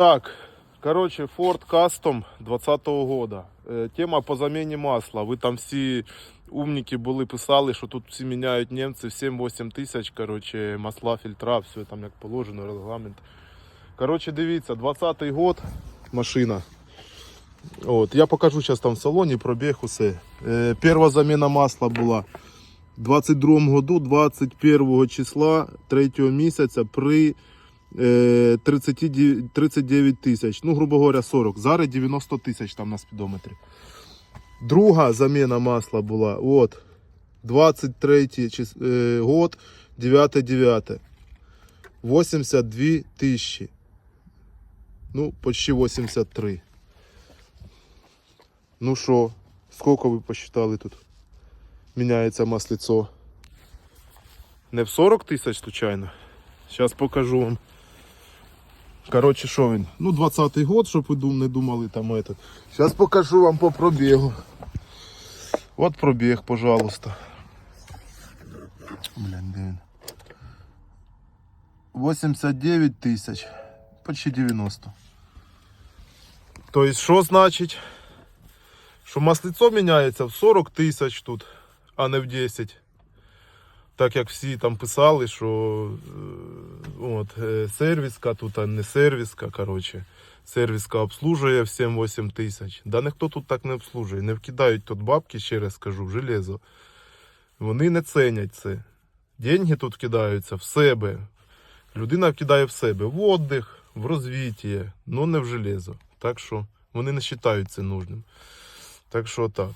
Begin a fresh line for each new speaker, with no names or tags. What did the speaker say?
Так, короче, Ford Custom 20 года. Е, Тема по заміні масла. Ви там всі умники були, писали, що тут всі міняють німці 7-8 тисяч, короче, масла, фільтра, все там як положено, регламент. Короче, дивіться, 20 год машина. От, я покажу зараз там в салоні, пробіг усе. Е, перша заміна масла була в 22 году, 21 числа 3 місяця при е, 39 39 тисяч, ну, грубо говоря, 40. Зараз 90 тисяч там на спідометрі. Друга заміна масла була, от, 23 чис, е, год, 9-9. 82 тисячі. Ну, почти 83. Ну що, скільки ви посчитали тут? Міняється маслицо. Не в 40 тисяч, случайно. Зараз покажу вам. Коротше, що він? Ну, 20-й год, щоб ви дум, не думали там этот. Зараз покажу вам по пробігу. От пробіг, пожалуйста. Блін, де він? 89 тисяч. Почти 90. Тобто, що значить? Що маслицо міняється в 40 тисяч тут, а не в 10. Так як всі там писали, що е, от, е, сервіска тут, а не сервіска. Коротше. Сервіска обслужує в 7-8 тисяч. Да ніхто тут так не обслужує. Не вкидають тут бабки, ще раз скажу, в железо. Вони не ценять це. Деньги тут кидаються в себе. Людина вкидає в себе в отдих, в розвиття, але не в железо. Так що вони не вважають це нужним. Так що так.